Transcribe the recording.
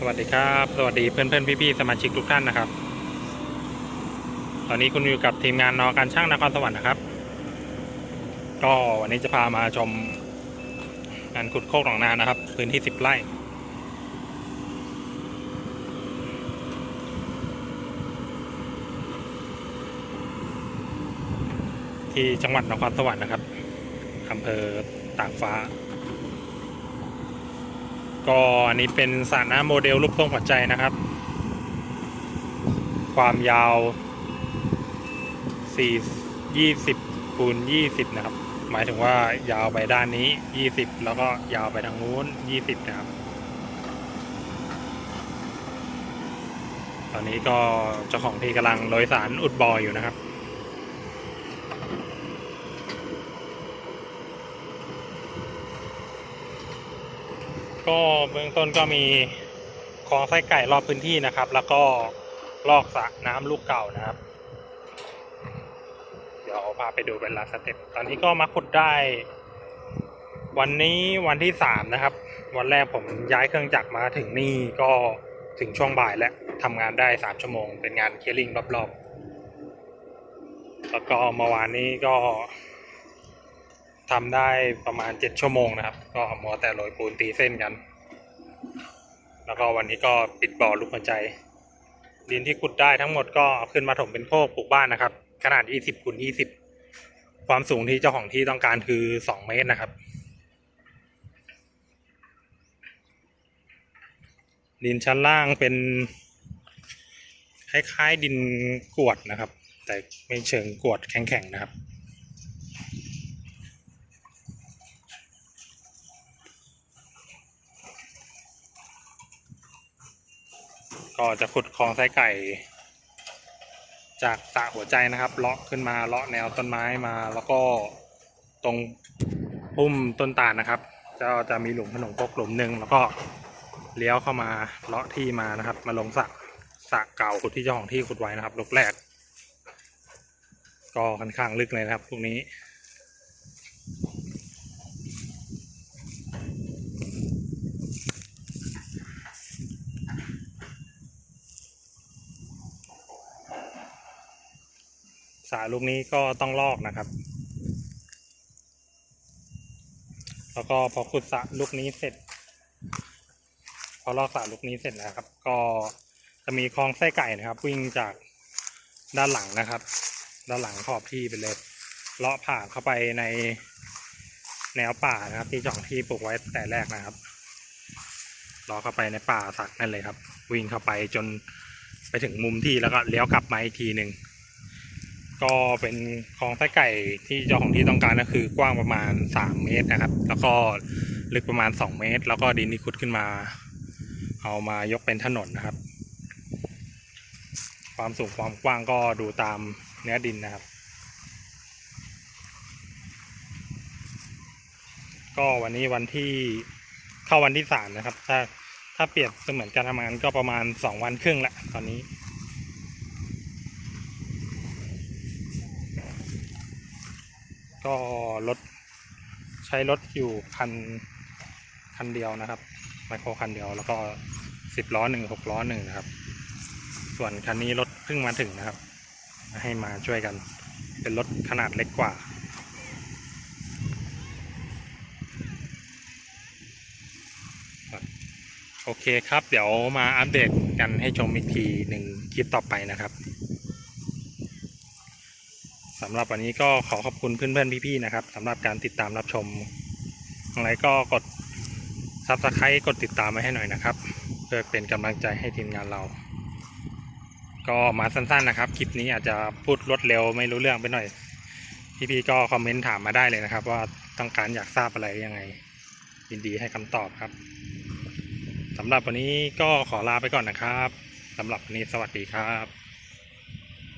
สวัสดีครับ สวัสดีเพื่อนเพื่อนพี่พี่ๆสมาชิกทุกท่านนะครับ ตอนนี้คุณอยู่กับทีมงานนอการช่างนครสวรรค์นะครับ ก็วันนี้จะพามาชมงานขุดโคกหนองนานะครับ พื้นที่สิบไร่ที่จังหวัดนครสวรรค์นะครับอำเภอตากฟ้า ก็อันนี้เป็นสระน้ำโมเดลรูปทรงหัวใจนะครับ ความยาว 4 20คูณ20 นะครับ หมายถึงว่ายาวไปด้านนี้ 20 แล้วก็ยาวไปทางนู้น 20 นะครับ ตอนนี้ก็เจ้าของที่กำลังโดยสารอุดบอยอยู่นะครับ ก็เบื้องต้นก็มีคลองไส้ไก่รอบพื้นที่นะครับ แล้วก็ลอกสระน้ำลูกเก่านะครับ เดี๋ยวพาไปดูเป็นลาสเต็ปตอนนี้ก็มาขุดได้ วันนี้วันที่สามนะครับ วันแรกผมย้ายเครื่องจักรมาถึงนี่ก็ถึงช่วงบ่ายแล้วทำงานได้สามชั่วโมง เป็นงานเคลียร์ลิงรอบๆแล้วก็เมื่อวานนี้ก็ ทำได้ประมาณเจ็ดชั่วโมงนะครับ ก็มัวแต่โรยปูนตีเส้นกัน แล้วก็วันนี้ก็ปิดบ่อลูกหัวใจ ดินที่ขุดได้ทั้งหมดก็เอาขึ้นมาถมเป็นโคกปลูกบ้านนะครับ ขนาด 20คูณ20 ความสูงที่เจ้าของที่ต้องการคือ 2 เมตรนะครับ ดินชั้นล่างเป็น คล้ายๆดินกรวดนะครับ แต่ไม่เชิงกรวดแข็งๆนะครับ ก็จะขุดคลองไส้ไก่ จากสระหัวใจนะครับ เลาะขึ้นมาเลาะแนวต้นไม้มา แล้วก็ตรงพุ่มต้นตาลนะครับก็จะมีหลุมขนมครกหลุมหนึ่งแล้วก็เลี้ยวเข้ามาเลาะที่มานะครับ มาลงสระสระเก่าขุดที่เจ้าของที่ขุดไว้นะครับลูกแรก ก็ค่อนข้างลึกเลยนะครับพวกนี้ สายลูกนี้ก็ต้องลอกนะครับ แล้วก็พอขุดสระลูกนี้เสร็จ พอลอกสระลูกนี้เสร็จนะครับ ก็จะมีคลองไส้ไก่นะครับ วิ่งจากด้านหลังนะครับ ด้านหลังขอบที่ไปเลยเลาะผ่านเข้าไปในแนวป่านะครับ ที่จองที่ปลูกไว้แต่แรกนะครับเลาะเข้าไปในป่าสักนั่นเลยครับ วิ่งเข้าไปจนไปถึงมุมที่แล้วก็เลี้ยวกลับมาอีกทีหนึ่ง ก็เป็นคลองไส้ไก่ที่เจ้าของที่ต้องการก็คือกว้างประมาณ 3 เมตรนะครับ แล้วก็ลึกประมาณ 2 เมตร แล้วก็ดินที่ขุดขึ้นมา เอามายกเป็นถนนนะครับ ความสูงความกว้างก็ดูตามเนื้อดินนะครับ ก็วันนี้วันที่เข้าวันที่สามนะครับ ถ้าถ้าเปรียบเสมือนการทำงานก็ประมาณ 2 วันครึ่งละตอนนี้ ก็รถใช้รถอยู่คันคันเดียวนะครับไมโครคันเดียวแล้วก็สิบล้อหนึ่งหกล้อหนึ่งนะครับ ส่วนคันนี้รถเพิ่งมาถึงนะครับ ให้มาช่วยกัน เป็นรถขนาดเล็กกว่าโอเคครับ เดี๋ยวมาอัปเดตกันให้ชมอีกทีหนึ่งคลิปต่อไปนะครับ สำหรับวันนี้ก็ขอขอบคุณเพื่อนๆพี่ๆนะครับสำหรับการติดตามรับชมอะไรก็กด Subscribe กดติดตามไว้ให้หน่อยนะครับ เพื่อเป็นกำลังใจให้ทีมงานเรา ก็มาสั้นๆนะครับ คลิปนี้อาจจะพูดรวดเร็วไม่รู้เรื่องไปหน่อย พี่ๆก็คอมเมนต์ถามมาได้เลยนะครับ ว่าต้องการอยากทราบอะไรยังไง ยินดีให้คำตอบครับสำหรับวันนี้ก็ขอลาไปก่อนนะครับสำหรับวันนี้สวัสดีครับ